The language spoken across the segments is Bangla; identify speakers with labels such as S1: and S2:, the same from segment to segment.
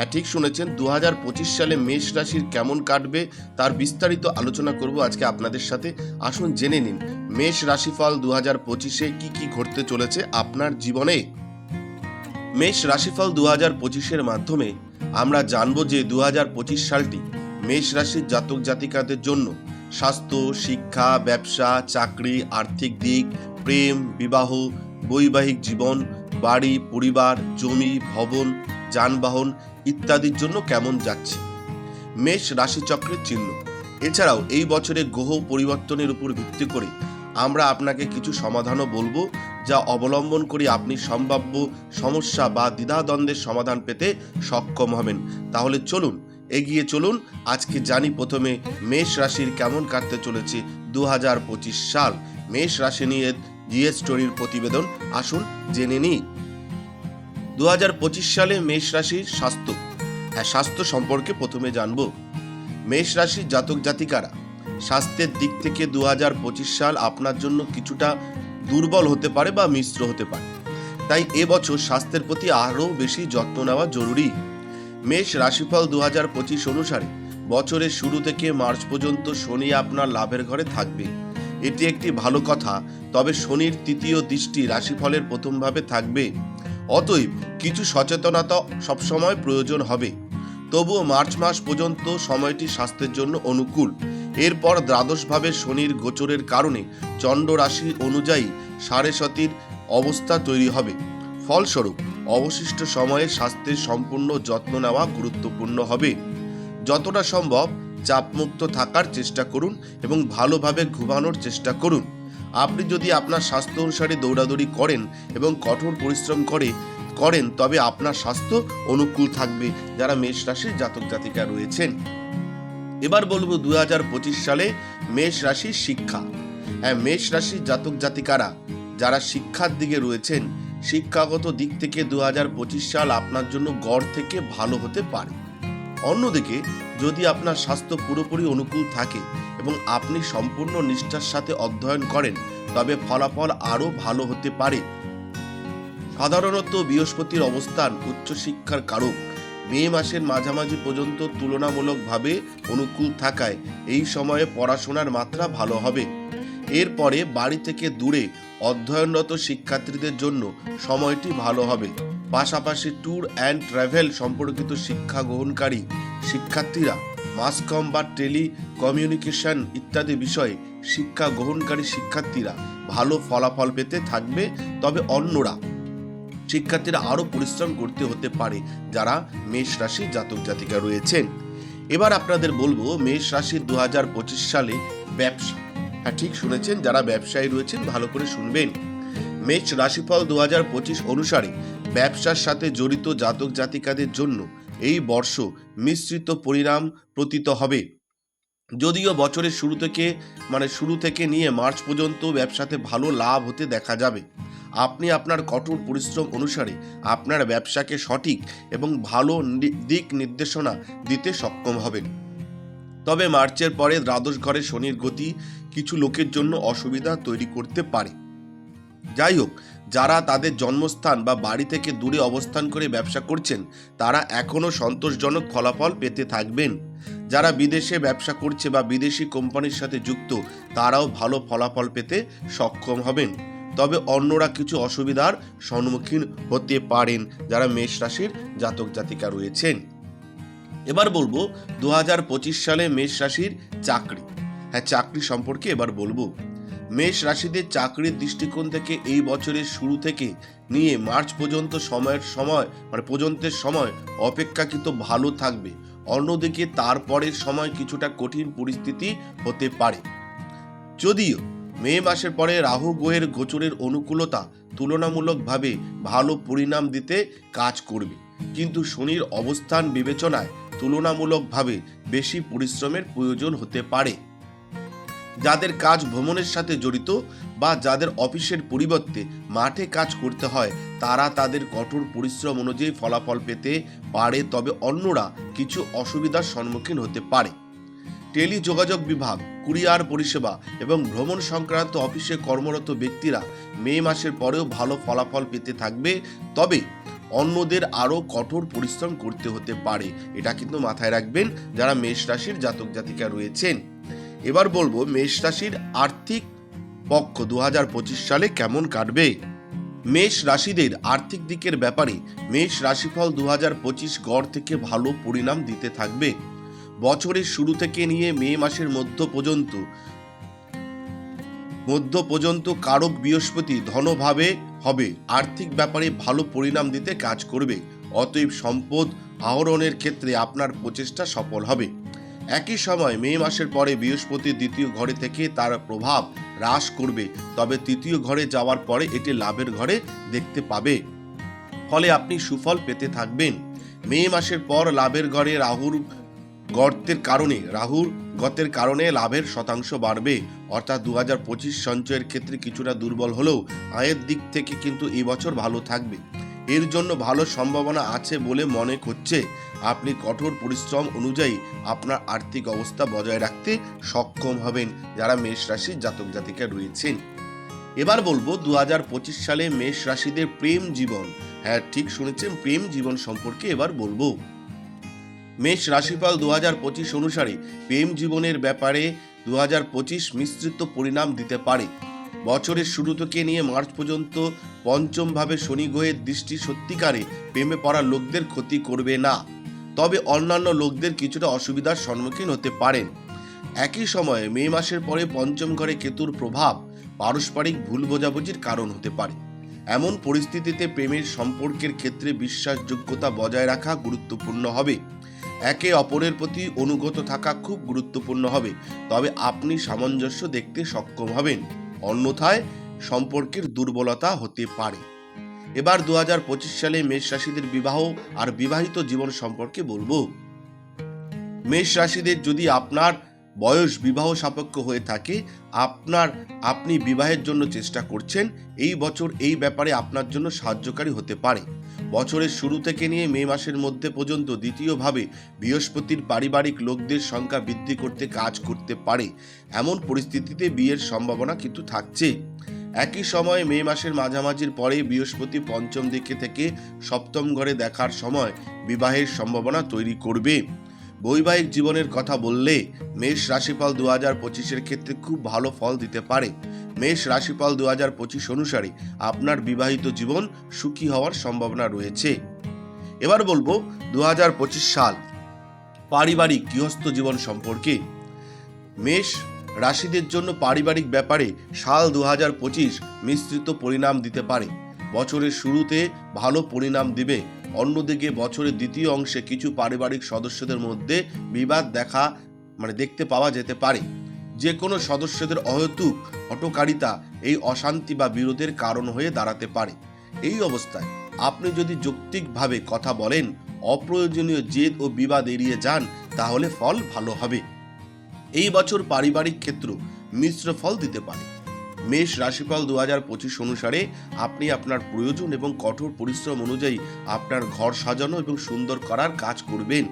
S1: হ্যাঁ ঠিক শুনেছেন দু হাজার পঁচিশ সালে মেষ রাশির কেমন কাটবে তার বিস্তারিত আলোচনা করব আজকে আপনাদের সাথে। আসুন জেনে নিন, মেষ রাশিফল দু হাজার পঁচিশে কি কি ঘটতে চলেছে আপনার জীবনে? মেষ রাশিফল দু হাজার পঁচিশের মাধ্যমে আমরা জানব যে দু হাজার পঁচিশ সালটি মেষ রাশির জাতক জাতিকাদের জন্য স্বাস্থ্য, শিক্ষা, ব্যবসা, চাকরি, আর্থিক দিক, প্রেম, বিবাহ, বৈবাহিক জীবন, বাড়ি, পরিবার, জমি, ভবন, যানবাহন ইত্যাদির জন্য কেমন যাচ্ছে? মেষ রাশিচক্রের চিহ্ন। এছাড়াও এই বছরে গ্রহ পরিবর্তনের উপর ভিত্তি করে আমরা আপনাকে কিছু সমাধানও বলব, যা অবলম্বন করে আপনি সম্ভাব্য সমস্যা বা দ্বিধাদ্বন্দ্বের সমাধান পেতে সক্ষম হবেন। তাহলে চলুন, এগিয়ে চলুন। আজকে জানি প্রথমে মেষ রাশির কেমন কাটতে চলেছে দু হাজার পঁচিশ সাল। মেষ রাশি নিয়ে জিএস স্টোরির প্রতিবেদন আসুন জেনে নিই। দু হাজার পঁচিশ সালে মেষ রাশির স্বাস্থ্য। হ্যাঁ স্বাস্থ্য সম্পর্কে প্রথমে জানব। মেষ রাশির জাতক জাতিকারা, স্বাস্থ্যের দিক থেকে দু হাজার পঁচিশ সাল আপনার জন্য কিছুটা দুর্বল হতে পারে বা মিশ্র হতে পারে। তাই এবছর স্বাস্থ্যের প্রতি আরও বেশি যত্ন নেওয়া জরুরি। মেষ রাশিফল দু হাজার পঁচিশ অনুসারে বছরের শুরু থেকে মার্চ পর্যন্ত শনি আপনার লাভের ঘরে থাকবে। এটি একটি ভালো কথা, তবে শনির তৃতীয় দৃষ্টি রাশিফলের প্রথমভাবে থাকবে। অতএব কিছু সচেতনতা সবসময় প্রয়োজন হবে। তবুও মার্চ মাস পর্যন্ত সময়টি স্বাস্থ্যের জন্য অনুকূল। এরপর দ্বাদশভাবে শনির গোচরের কারণে চন্ড রাশি অনুযায়ী সাড়ে সতির অবস্থা তৈরি হবে। ফলস্বরূপ, অবশিষ্ট সময়ে স্বাস্থ্যের সম্পূর্ণ যত্ন নেওয়া গুরুত্বপূর্ণ হবে। যতটা সম্ভব চাপমুক্ত থাকার চেষ্টা করুন এবং ভালোভাবে ঘুমানোর চেষ্টা করুন। আপনি যদি আপনার স্বাস্থ্য অনুসারে দৌড়াদৌড়ি করেন এবং কঠোর পরিশ্রম করে, করেন, তবে আপনার স্বাস্থ্য অনুকূল থাকবে। যারা মেষ রাশির জাতক জাতিকা রয়েছেন। এবার বলব দু হাজার পঁচিশ সালে মেষ রাশির শিক্ষা। হ্যাঁ মেষ রাশির জাতক জাতিকারা যারা শিক্ষার দিকে রয়েছেন, শিক্ষাগত দিক থেকে দুই হাজার পঁচিশ সাল আপনার জন্য গড় থেকে ভালো হতে পারে। অন্যদিকে, যদি আপনার স্বাস্থ্য পুরোপুরি অনুকূল থাকে এবং আপনি সম্পূর্ণ নিষ্ঠার সাথে অধ্যয়ন করেন, তবে ফলাফল আরও ভালো হতে পারে। সাধারণত বৃহস্পতির অবস্থান উচ্চশিক্ষার কারক। মে মাসের মাঝামাঝি পর্যন্ত তুলনামূলকভাবে অনুকূল থাকায় এই সময়ে পড়াশোনার মাত্রা ভালো হবে। এরপরে বাড়ি থেকে দূরে অধ্যয়নরত শিক্ষার্থীদের জন্য সময়টি ভালো হবে। পাশাপাশি ট্যুর অ্যান্ড ট্রাভেল সম্পর্কিত শিক্ষা গ্রহণকারী শিক্ষার্থীরা মাসকম বা টেলি কমিউনিকেশন ইত্যাদি বিষয়ে শিক্ষা গ্রহণকারী শিক্ষার্থীরা ভালো ফলাফল পেতে থাকবে, তবে অন্যরা শিক্ষার্থীরা আরও পরিশ্রম করতে হতে পারে যারা মেষ রাশি জাতক জাতিকা রয়েছেন। এবার আপনাদের বলব, মেষ রাশির দু সালে ব্যবসা। হ্যাঁ ঠিক শুনেছেন, যারা ব্যবসায়ী রয়েছেন, ভালো করে শুনবেন। মেষ রাশিফল দু হাজার পঁচিশ অনুসারে ব্যবসার সাথে জড়িত জাতক জাতিকাদের জন্য এই বর্ষ মিশ্রিত পরিণাম প্রতীত হবে। যদিও বছরের শুরু থেকে মানে শুরু থেকে নিয়ে মার্চ পর্যন্ত ব্যবসাতে ভালো লাভ হতে দেখা যাবে। আপনি আপনার কঠোর পরিশ্রম অনুসারে আপনার ব্যবসাকে সঠিক এবং ভালো দিক নির্দেশনা দিতে সক্ষম হবেন। তবে মার্চের পরে দ্বাদশ ঘরে শনির গতি কিছু লোকের জন্য অসুবিধা তৈরি করতে পারে। যাই হোক যারা তাদের জন্মস্থান বা বাড়ি থেকে দূরে অবস্থান করে ব্যবসা করছেন, তারা এখনও সন্তোষজনক ফলাফল পেতে থাকবেন। যারা বিদেশে ব্যবসা করছে বা বিদেশি কোম্পানির সাথে যুক্ত, তারাও ভালো ফলাফল পেতে সক্ষম হবেন। তবে অন্যরা কিছু অসুবিধার সম্মুখীন হতে পারেন যারা মেষ রাশির জাতক জাতিকা রয়েছেন। এবার বলব দু হাজার পঁচিশ সালে মেষ রাশির চাকরি। হ্যাঁ চাকরি সম্পর্কে এবার বলব। মেষ রাশিদের চাকরির দৃষ্টিকোণ থেকে এই বছরের শুরু থেকে নিয়ে মার্চ পর্যন্ত সময়ের সময় মানে পর্যন্তের সময় অপেক্ষাকৃত ভালো থাকবে। অন্যদিকে তারপরের সময় কিছুটা কঠিন পরিস্থিতি হতে পারে। যদিও মে মাসের পরে রাহু গ্রহের গোচরের অনুকূলতা তুলনামূলকভাবে ভালো পরিণাম দিতে কাজ করবে। কিন্তু শনির অবস্থান বিবেচনায় তুলনামূলকভাবে বেশি পরিশ্রমের প্রয়োজন হতে পারে। যাদের কাজ ভ্রমণের সাথে জড়িত বা যাদের অফিসের পরিবর্তে মাঠে কাজ করতে হয়, তারা তাদের কঠোর পরিশ্রম অনুযায়ী ফলাফল পেতে পারে, তবে অন্যরা কিছু অসুবিধার সম্মুখীন হতে পারে। টেলি যোগাযোগ বিভাগ, কুরিয়ার পরিষেবা এবং ভ্রমণ সংক্রান্ত অফিসে কর্মরত ব্যক্তিরা মে মাসের পরেও ভালো ফলাফল পেতে থাকবে, তবে অন্যদের আরও কঠোর পরিশ্রম করতে হতে পারে। এটা কিন্তু মাথায় রাখবেন, যারা মেষ রাশির জাতক জাতিকা রয়েছেন। এবার বলব মেষ রাশির আর্থিক পক্ষ দু হাজার পঁচিশ সালে কেমন কাটবে? মেষ রাশিদের আর্থিক দিকের ব্যাপারে মেষ রাশিফল দু হাজার পঁচিশ গড় থেকে ভালো পরিণাম দিতে থাকবে। বছরের শুরু থেকে নিয়ে মে মাসের মধ্য পর্যন্ত মধ্য পর্যন্ত কারক বৃহস্পতি ধনভাবে হবে। আর্থিক ব্যাপারে ভালো পরিণাম দিতে কাজ করবে। অতএব সম্পদ আহরণের ক্ষেত্রে আপনার প্রচেষ্টা সফল হবে। একই সময় মে মাসের পরে বৃহস্পতি দ্বিতীয় ঘরে থেকে তার প্রভাব হ্রাস করবে। তবে তৃতীয় ঘরে যাওয়ার পরে এটি লাভের ঘরে দেখতে পাবে। ফলে আপনি সুফল পেতে থাকবেন। মে মাসের পর লাভের ঘরে রাহুর গর্তের কারণে, রাহুর গতের কারণে লাভের শতাংশ বাড়বে। অর্থাৎ দু হাজার পঁচিশ সঞ্চয়ের ক্ষেত্রে কিছুটা দুর্বল হলেও আয়ের দিক থেকে কিন্তু এবছর ভালো থাকবে। এর জন্য ভালো সম্ভাবনা আছে বলে মনে করছে আপনি কঠোর পরিশ্রম অনুযায়ী আপনার আর্থিক অবস্থা বজায় রাখতে সক্ষম হবেন যারা মেষ রাশির জাতক জাতিকা রয়েছেন। এবার বলব, দুহাজার পঁচিশ সালে মেষ রাশিদের প্রেম জীবন। হ্যাঁ ঠিক শুনেছেন, প্রেম জীবন সম্পর্কে এবার বলব। মেষ রাশিফল দু হাজার পঁচিশ অনুসারে প্রেম জীবনের ব্যাপারে দু হাজার পঁচিশ মিশ্রিত পরিণাম দিতে পারে। বছরের শুরু থেকে নিয়ে মার্চ পর্যন্ত পঞ্চমভাবে শনি গ্রহের দৃষ্টি সত্যিকারে প্রেমে পড়া লোকদের ক্ষতি করবে না। তবে অন্যান্য লোকদের কিছুটা অসুবিধার সম্মুখীন হতে পারেন। একই সময়ে মে মাসের পরে পঞ্চম ঘরে কেতুর প্রভাব পারস্পরিক ভুল বোঝাবুঝির কারণ হতে পারে। এমন পরিস্থিতিতে প্রেমের সম্পর্কের ক্ষেত্রে বিশ্বাসযোগ্যতা বজায় রাখা গুরুত্বপূর্ণ হবে। একে অপরের প্রতি অনুগত থাকা খুব গুরুত্বপূর্ণ হবে। তবে আপনি সামঞ্জস্য দেখতে সক্ষম হবেন। অন্যথায় সম্পর্কের দুর্বলতা হতে পারে। এবার দু হাজার পঁচিশ সালে মেষ রাশিদের বিবাহ আর বিবাহিত জীবন সম্পর্কে বলব। মেষ রাশিদের যদি আপনার বয়স বিবাহ সাপেক্ষ হয়ে থাকে, আপনার, আপনি বিবাহের জন্য চেষ্টা করছেন, এই বছর এই ব্যাপারে আপনার জন্য সাহায্যকারী হতে পারে। বছরের শুরু থেকে নিয়ে মে মাসের মধ্যে পর্যন্ত দ্বিতীয়ভাবে বৃহস্পতির পারিবারিক লোকদের সংখ্যা বৃদ্ধি করতে কাজ করতে পারে। এমন পরিস্থিতিতে বিয়ের সম্ভাবনা কিন্তু থাকছে। একই সময়ে মে মাসের মাঝামাঝির পরে বৃহস্পতি পঞ্চম দিকে থেকে সপ্তম ঘরে দেখার সময় বিবাহের সম্ভাবনা তৈরি করবে। বৈবাহিক জীবনের কথা বললে মেষ রাশিফল দু হাজার পঁচিশের ক্ষেত্রে খুব ভালো ফল দিতে পারে। মেষ রাশিফল দু হাজার পঁচিশ অনুসারে আপনার বিবাহিত জীবন সুখী হওয়ার সম্ভাবনা রয়েছে। এবার বলব দু হাজার পঁচিশ সাল পারিবারিক গৃহস্থ জীবন সম্পর্কে। মেষ রাশিদের জন্য পারিবারিক ব্যাপারে সাল দু হাজার পঁচিশ মিশ্রিত পরিণাম দিতে পারে। বছরের শুরুতে ভালো পরিণাম দিবে। অন্যদিকে বছরের দ্বিতীয় অংশে কিছু পারিবারিক সদস্যদের মধ্যে বিবাদ দেখা মানে দেখতে পাওয়া যেতে পারে। যে কোনো সদস্যদের অহেতুক হটকারিতা এই অশান্তি বা বিরোধের কারণ হয়ে দাঁড়াতে পারে। এই অবস্থায় আপনি যদি যৌক্তিকভাবে কথা বলেন, অপ্রয়োজনীয় জেদ ও বিবাদ এড়িয়ে যান, তাহলে ফল ভালো হবে। এই বছর পারিবারিক ক্ষেত্র মিশ্র ফল দিতে পারে। মেষ রাশিফল দু হাজার পঁচিশ অনুসারে আপনি আপনার প্রয়োজন এবং কঠোর পরিশ্রম অনুযায়ী আপনার ঘর সাজানো এবং সুন্দর করার কাজ করবেন।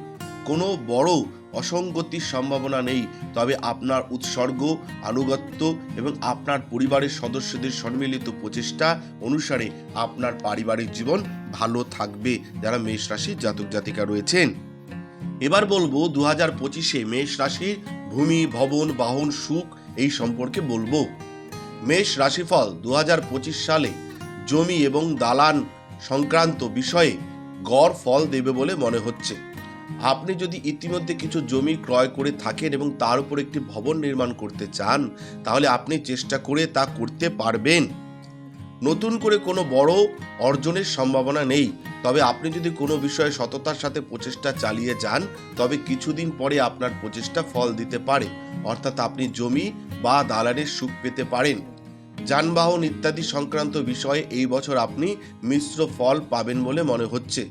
S1: কোনো বড় অসঙ্গতির সম্ভাবনা নেই, তবে আপনার উৎসর্গ, আনুগত্য এবং আপনার পরিবারের সদস্যদের সম্মিলিত প্রচেষ্টা অনুসারে আপনার পারিবারিক জীবন ভালো থাকবে, যারা মেষ রাশির জাতক জাতিকা রয়েছেন। এবার বলব দু হাজার পঁচিশে মেষ রাশির ভূমি, ভবন, বাহন, সুখ এই সম্পর্কে বলব। মেষ রাশিফল দু হাজার পঁচিশ সালে জমি এবং দালান সংক্রান্ত বিষয়ে গড় ফল দেবে বলে মনে হচ্ছে। আপনি যদি ইতিমধ্যে কিছু জমি ক্রয় করে থাকেন এবং তার উপর একটি ভবন নির্মাণ করতে চান, তাহলে আপনি চেষ্টা করে তা করতে পারবেন। নতুন করে কোনো বড় অর্জনের সম্ভাবনা নেই। তবে আপনি যদি কোনো বিষয়ে সততার সাথে প্রচেষ্টা চালিয়ে যান, তবে কিছুদিন পরে আপনার প্রচেষ্টা ফল দিতে পারে। অর্থাৎ আপনি জমি বা দালানের সুখ পেতে পারেন। যানবাহন ইত্যাদি সংক্রান্ত বিষয়ে এই বছর আপনি মিশ্র ফল পাবেন বলে মনে হচ্ছে।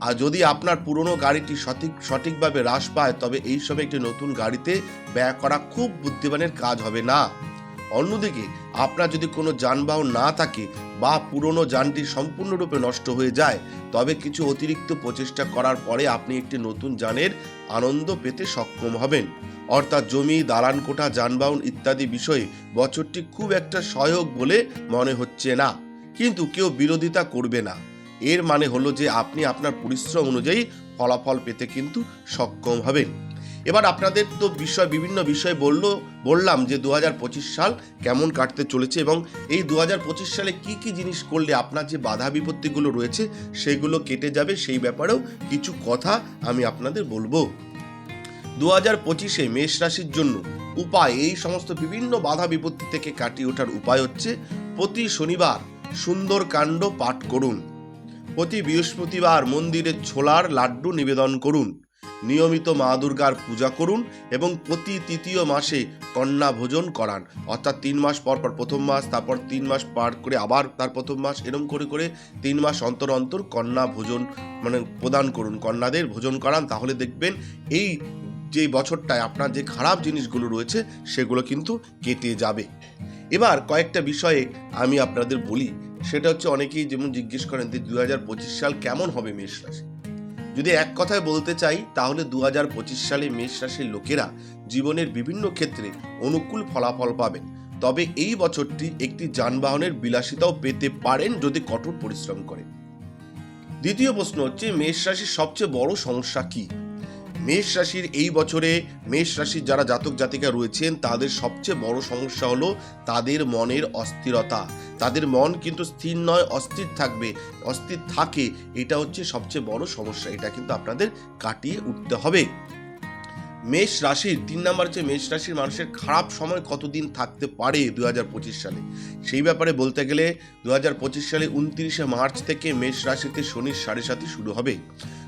S1: আর যদি আপনার পুরনো গাড়িটি সঠিক, সঠিকভাবে হ্রাস পায়, তবে এই সময় একটি নতুন গাড়িতে ব্যয় করা খুব বুদ্ধিমানের কাজ হবে না। অন্যদিকে, আপনার যদি কোনো যানবাহন না থাকে বা পুরনো যানটি সম্পূর্ণরূপে নষ্ট হয়ে যায়, তবে কিছু অতিরিক্ত প্রচেষ্টা করার পরে আপনি একটি নতুন যানের আনন্দ পেতে সক্ষম হবেন। অর্থাৎ জমি, দালান কোঠা, যানবাহন ইত্যাদি বিষয়ে বছরটি খুব একটা সহায়ক বলে মনে হচ্ছে না। কিন্তু কেউ বিরোধিতা করবে না। এর মানে হলো যে আপনি আপনার পরিশ্রম অনুযায়ী ফলাফল পেতে কিন্তু সক্ষম হবেন। এবার আপনাদের তো বিষয়, বিভিন্ন বিষয় বলল, বললাম যে দু হাজার পঁচিশ সাল কেমন কাটতে চলেছে এবং এই দু হাজার পঁচিশ সালে কি কি জিনিস করলে আপনার যে বাধা বিপত্তিগুলো রয়েছে সেগুলো কেটে যাবে সেই ব্যাপারেও কিছু কথা আমি আপনাদের বলব। দু হাজার পঁচিশে মেষ রাশির জন্য উপায়, এই সমস্ত বিভিন্ন বাধা বিপত্তি থেকে কাটিয়ে ওঠার উপায় হচ্ছে প্রতি শনিবার সুন্দর কাণ্ড পাঠ করুন। প্রতি বৃহস্পতিবার মন্দিরে ছোলার লাড্ডু নিবেদন করুন। নিয়মিত মা দুর্গার পূজা করুন এবং প্রতি তৃতীয় মাসে কন্যা ভোজন করান। অর্থাৎ তিন মাস পর পর প্রথম মাস, তারপর তিন মাস পার করে আবার তার প্রথম মাস, এরম করে করে তিন মাস অন্তর অন্তর কন্যা ভোজন মানে প্রদান করুন। কন্যাদের ভোজন করান, তাহলে দেখবেন এই যে বছরটায় আপনার যে খারাপ জিনিসগুলো রয়েছে, সেগুলো কিন্তু কেটে যাবে। এবার কয়েকটা বিষয়ে আমি আপনাদের বলি। সেটা হচ্ছে অনেকেই যেমন জিজ্ঞেস করেন যে দু হাজার পঁচিশ সাল কেমন হবে মেষ রাশি? যদি এক কথায় বলতে চাই, তাহলে দু হাজার পঁচিশ সালে মেষ রাশির লোকেরা জীবনের বিভিন্ন ক্ষেত্রে অনুকূল ফলাফল পাবেন। তবে এই বছরটি একটি যানবাহনের বিলাসিতাও পেতে পারেন যদি কঠোর পরিশ্রম করেন দ্বিতীয় প্রশ্ন হচ্ছে, মেষ রাশির সবচেয়ে বড় সমস্যা কি? মেষ রাশির এই বছরে মেষ রাশির যারা জাতক জাতিকা রয়েছেন, তাদের সবচেয়ে বড় সমস্যা হলো তাদের মনের অস্থিরতা। তাদের মন কিন্তু স্থির নয়, অস্থির থাকবে, অস্থির থাকে, এটা হচ্ছে সবচেয়ে বড় সমস্যা, এটা কিন্তু আপনাদের কাটিয়ে উঠতে হবে। মেষ রাশির, তিন নাম্বার হচ্ছে মেষ রাশির মানুষের খারাপ সময় কতদিন থাকতে পারে দুই হাজার পঁচিশ সালে? সেই ব্যাপারে বলতে গেলে দুই হাজার পঁচিশ সালে উনত্রিশে মার্চ থেকে মেষ রাশিতে শনির সাড়ে সাথে শুরু হবে।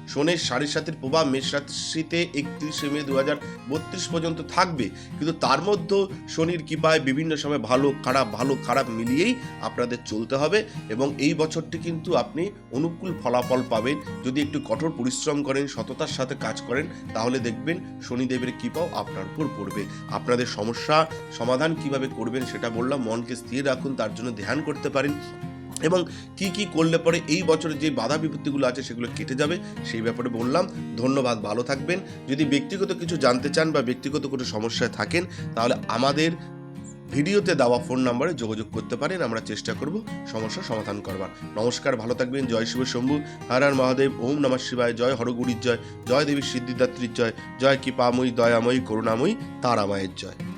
S1: শনির সাড়ে সাতের প্রভাব মেষ রাশিতে একত্রিশে মে দু হাজার বত্রিশ পর্যন্ত থাকবে। কিন্তু তার মধ্যেও শনির কৃপায় বিভিন্ন সময় ভালো, খারাপ ভালো, খারাপ মিলিয়েই আপনাদের চলতে হবে এবং এই বছরটি কিন্তু আপনি অনুকূল ফলাফল পাবেন। যদি একটু কঠোর পরিশ্রম করেন, সততার সাথে কাজ করেন, তাহলে দেখবেন শনিদেবের কৃপাও আপনার উপর পড়বে। আপনাদের সমস্যা সমাধান কীভাবে করবেন সেটা বললাম। মনকে স্থির রাখুন, তার জন্য ধ্যান করতে পারেন। এবং কি কি করলে পরে এই বছরে যে বাধা বিপত্তিগুলো আছে সেগুলো কেটে যাবে, সেই ব্যাপারে বললাম। ধন্যবাদ, ভালো থাকবেন। যদি ব্যক্তিগত কিছু জানতে চান বা ব্যক্তিগত কোনো সমস্যায় থাকেন, তাহলে আমাদের ভিডিওতে দেওয়া ফোন নাম্বারে যোগাযোগ করতে পারেন। আমরা চেষ্টা করব সমস্যা সমাধান করবার। নমস্কার, ভালো থাকবেন। জয় শিব শম্ভু। হর হর মহাদেব। ওম নমঃ শিবায়। জয় হরগুড়ির জয়। জয় দেবী সিদ্ধিদাত্রীর জয়। জয় কৃপাময়ী, দয়াময়ী, করুণাময়ী, তারামায়ের জয়।